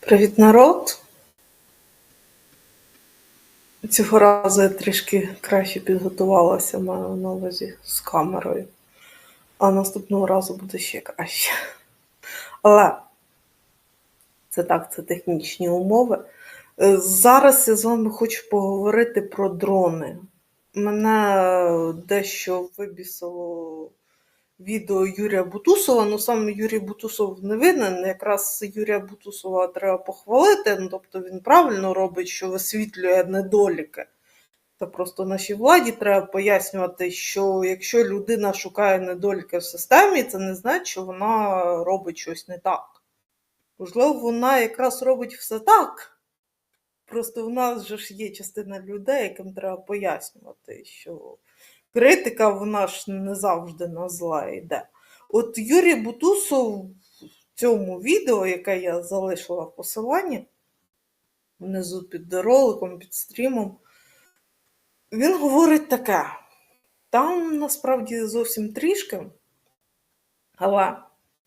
Привіт, народ! Цього разу я трішки краще підготувалася, маю на увазі з камерою. А наступного разу буде ще краще. Але це так, це технічні умови. Е, Зараз я з вами хочу поговорити про дрони. Мене дещо вибісило відео Юрія Бутусова. Ну, сам Юрій Бутусов не винен. Якраз Юрія Бутусова треба похвалити. Ну, тобто він правильно робить, що висвітлює недоліки. Та просто нашій владі треба пояснювати, що якщо людина шукає недоліки в системі, це не значить, що вона робить щось не так. Можливо, вона якраз робить все так. Просто в нас же ж є частина людей, яким треба пояснювати, що критика вона ж не завжди на зла йде. От Юрій Бутусов в цьому відео, яке я залишила в посиланні внизу під роликом, під стрімом, він говорить таке. Там насправді зовсім трішки, але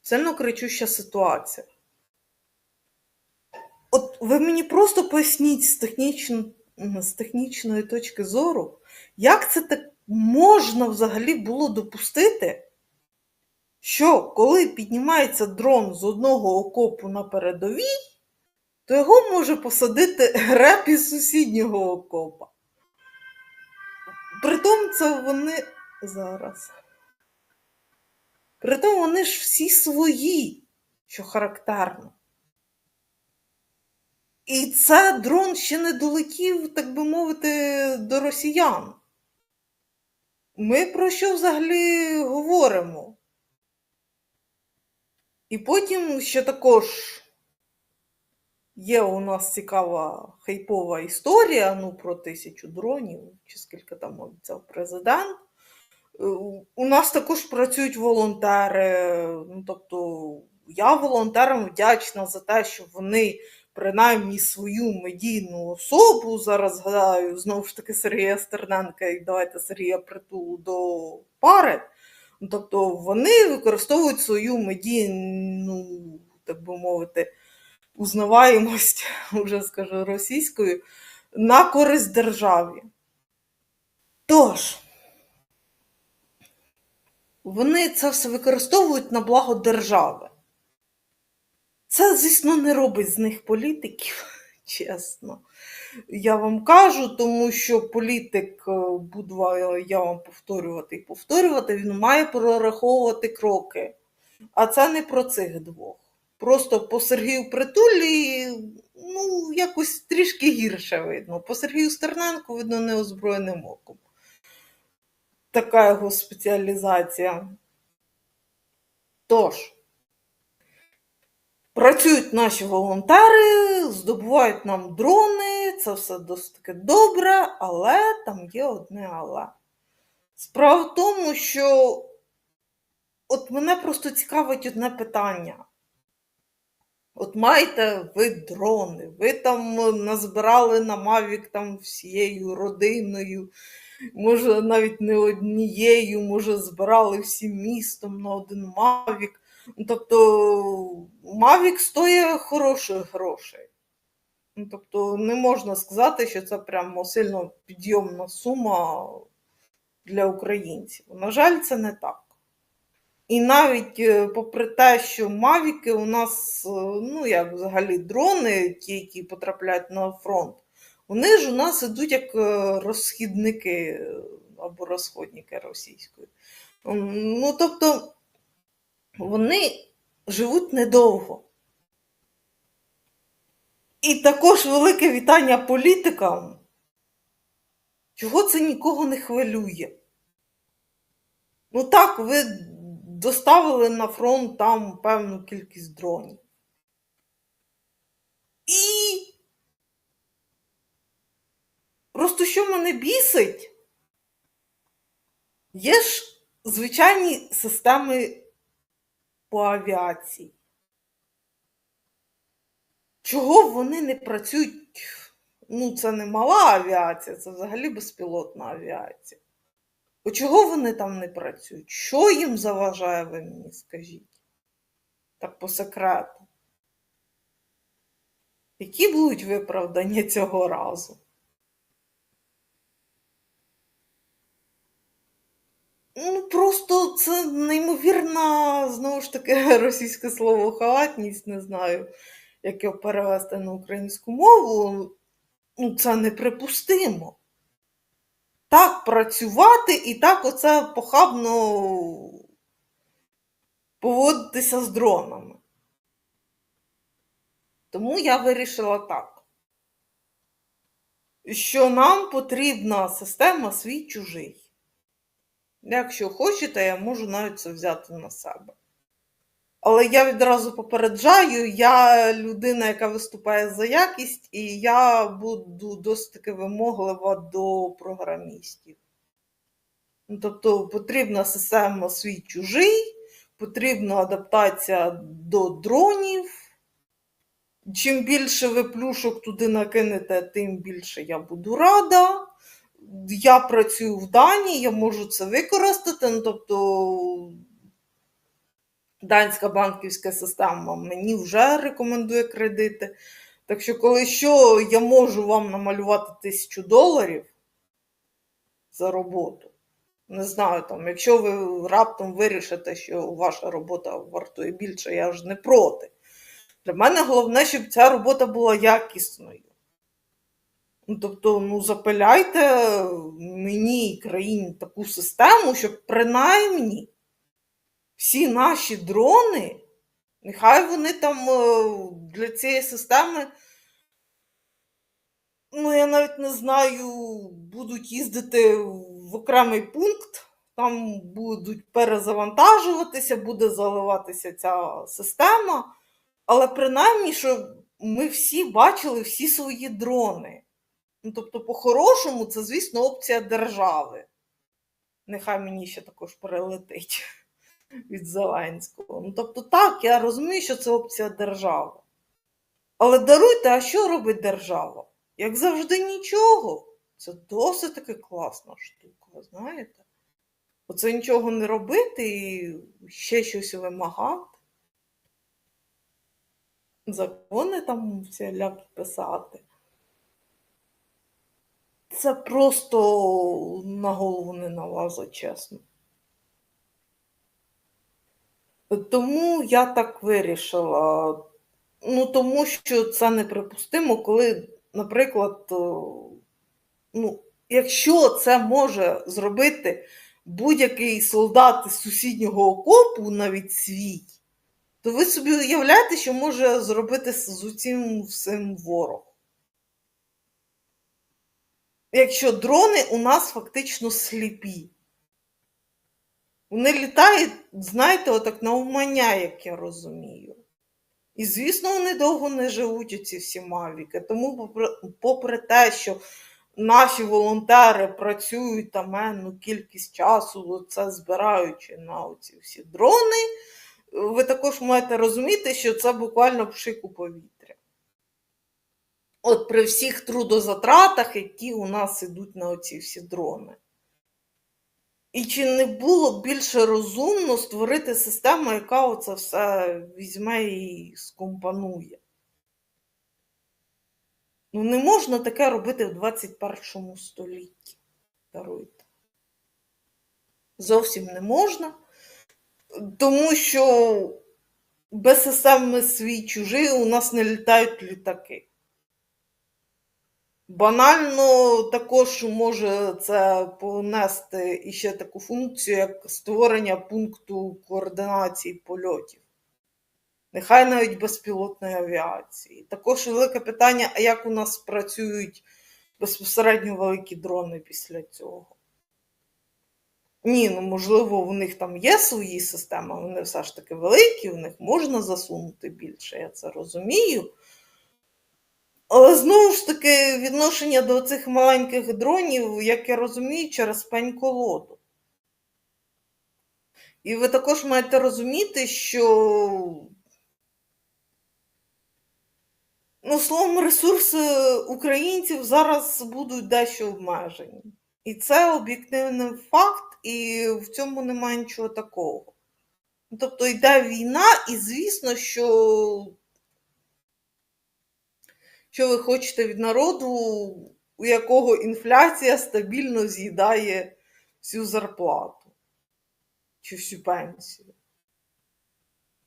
сильно кричуща ситуація. От ви мені просто поясніть з, технічно, з технічної точки зору, як це так можна взагалі було допустити, що коли піднімається дрон з одного окопу на передовій, то його може посадити реп із сусіднього окопа. Притом це вони зараз. Притом вони ж всі свої, що характерно. І це дрон ще не долетів, так би мовити, до росіян. Ми про що взагалі говоримо? І потім ще також є у нас цікава хайпова історія ну, про тисячу дронів, чи скільки там обіцяв президент. Е, У нас також працюють волонтери. Ну, тобто, я волонтерам вдячна за те, що вони принаймні свою медійну особу. Зараз згадаю знову ж таки Сергія Стерненка і давайте Сергія Притулу до пари. Ну, Тобто вони використовують свою медійну, так би мовити, узнаваємость, вже скажу російською, на користь державі. Тож, вони це все використовують на благо держави. Це, звісно, не робить з них політиків, чесно. Я вам кажу, тому що політик, е, буду я вам повторювати і повторювати, він має прораховувати кроки. А це не про цих двох. Просто по Сергію Притулі, ну, якось трішки гірше видно. По Сергію Стерненку видно неозброєним оком. Така його спеціалізація. Тож. Працюють наші волонтери, здобувають нам дрони, це все досить таки добре, але там є одне але. Справа в тому, що от мене просто цікавить одне питання. От маєте ви дрони, ви там назбирали на Мавік там всією родиною, може навіть не однією, може збирали всім містом на один Мавік. Ну, Тобто Mavic стоїть хороших грошей. Ну, Тобто не можна сказати, що це прямо сильно підйомна сума для українців. На жаль, це не так. І навіть е, попри те, що Мавіки у нас, е, ну як взагалі дрони, ті, які потрапляють на фронт, вони ж у нас ідуть як е, розхідники або розходники російської. Ну, тобто вони живуть недовго. І також велике вітання політикам. Чого це нікого не хвилює? Ну так, ви доставили на фронт там певну кількість дронів. І просто що мене бісить, є ж звичайні системи по авіації. Чого вони не працюють? Ну, це не мала авіація, це взагалі безпілотна авіація. От чого вони там не працюють? Що їм заважає, ви мені скажіть? Так по секрету. Які будуть виправдання цього разу? Ну, просто це неймовірна, знову ж таки, російське слово халатність, не знаю, як його перевести на українську мову. Ну, це неприпустимо. Так працювати і так оце похабно поводитися з дронами. Тому я вирішила так, що нам потрібна система свій чужий. Якщо хочете, я можу навіть це взяти на себе. Але я відразу попереджаю, я людина, яка виступає за якість, і я буду досить таки вимоглива до програмістів. Ну, Тобто потрібна система свій чужий, потрібна адаптація до дронів. Чим більше ви плюшок туди накинете, тим більше я буду рада. Я працюю в Данії, я можу це використати. Ну, тобто данська банківська система мені вже рекомендує кредити. Так що, коли що, я можу вам намалювати тисячу доларів за роботу. Не знаю, там, якщо ви раптом вирішите, що ваша робота вартує більше, я ж не проти. Для мене головне, щоб ця робота була якісною. Тобто, ну, запиляйте мені і країні таку систему, щоб принаймні всі наші дрони, нехай вони там е, для цієї системи, ну, я навіть не знаю, будуть їздити в окремий пункт, там будуть перезавантажуватися, буде заливатися ця система. Але принаймні, щоб ми всі бачили всі свої дрони. Ну, тобто, по-хорошому, це, звісно, опція держави. Нехай мені ще також перелетить від Зеленського. Ну, тобто, так, я розумію, що це опція держави. Але даруйте, а що робить держава? Як завжди, нічого. Це досить таки класна штука, знаєте? Оце нічого не робити і ще щось вимагати. Закони там всілякі писати. Це просто на голову не налазить, чесно. Тому я так вирішила. Ну, тому що це неприпустимо, коли, наприклад, ну, якщо це може зробити будь-який солдат із сусіднього окопу, навіть свій, то ви собі уявляєте, що може зробити з усім всім ворог. Якщо дрони у нас фактично сліпі. Вони літають, знаєте, отак на умання, як я розумію. І, звісно, вони довго не живуть оці всі мавіки. Тому, попри, те, що наші волонтери працюють там енну кількість часу, це збираючи на оці всі дрони, ви також маєте розуміти, що це буквально пшик у повітря. От при всіх трудозатратах, які у нас ідуть на оці всі дрони. І чи не було більше розумно створити систему, яка оце все візьме і скомпанує? Ну, не можна таке робити в 21 столітті. Даруйте. Зовсім не можна. Тому що без системи свій чужий у нас не літають літаки. Банально також може це понести іще таку функцію, як створення пункту координації польотів. Нехай навіть безпілотної авіації. Також велике питання, а як у нас працюють безпосередньо великі дрони після цього? Ні, ну можливо, у них там є свої системи, вони все ж таки великі, в них можна засунути більше, я це розумію. Але знову ж таки, відношення до цих маленьких дронів, як я розумію, через пень колоду. І ви також маєте розуміти, що, ну, словом, ресурси українців зараз будуть дещо обмежені. І це об'єктивний факт, і в цьому немає нічого такого. Тобто йде війна, і звісно, що Що ви хочете від народу, у якого інфляція стабільно з'їдає всю зарплату чи всю пенсію?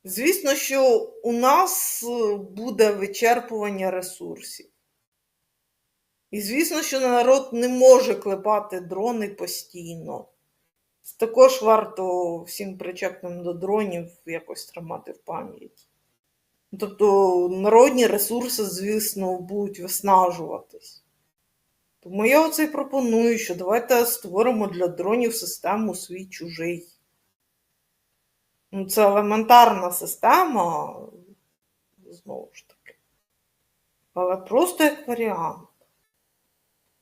Звісно, що у нас е, буде вичерпування ресурсів. І звісно, що народ не може клепати дрони постійно. Також варто всім причепним до дронів якось тримати в пам'яті. Тобто народні ресурси, звісно, будуть виснажуватись. Тому я оце й пропоную, що давайте створимо для дронів систему свій чужий. Ну, це елементарна система, знову ж таки. Але просто як варіант.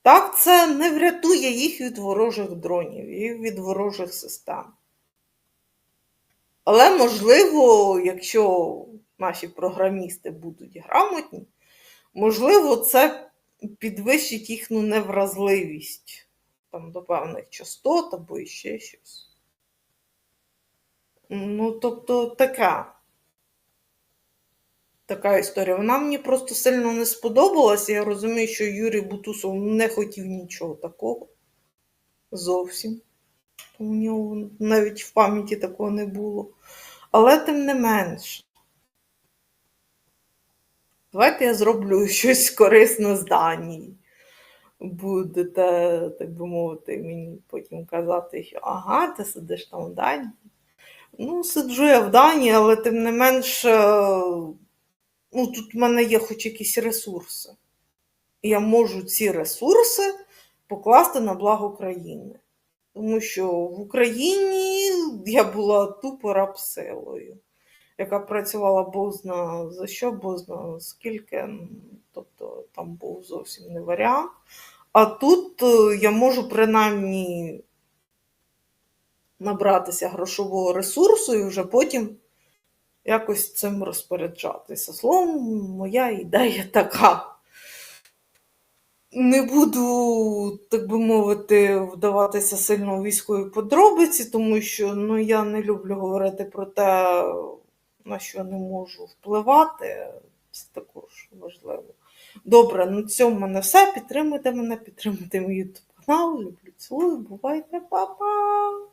Так, це не врятує їх від ворожих дронів і від ворожих систем. Але, можливо, якщо наші програмісти будуть грамотні, можливо, це підвищить їхню невразливість там, до певних частот або іще щось. Ну, тобто, така. Така історія. Вона мені просто сильно не сподобалася. Я розумію, що Юрій Бутусов не хотів нічого такого. Зовсім. У нього навіть в пам'яті такого не було. Але тим не менш. Давайте я зроблю щось корисне з Данії. Будете, так би мовити, мені потім казати, що ага, ти сидиш там в Данії. Ну, сиджу я в Данії, але тим не менш, е, ну, тут в мене є хоч якісь ресурси. І я можу ці ресурси покласти на благо країни. Тому що в Україні я була тупо рабсилою, яка працювала бозна за що, бозна скільки. Тобто там був зовсім не варіант. А тут е, я можу принаймні набратися грошового ресурсу і вже потім якось цим розпоряджатися. Словом, моя ідея така. Не буду, так би мовити, вдаватися сильно у військові подробиці, тому що ну, я не люблю говорити про те, на що не можу впливати. Це також важливо. Добре, на цьому в мене все. Підтримуйте мене, підтримуйте мій YouTube канал. Люблю, цілую, бувайте, па-па!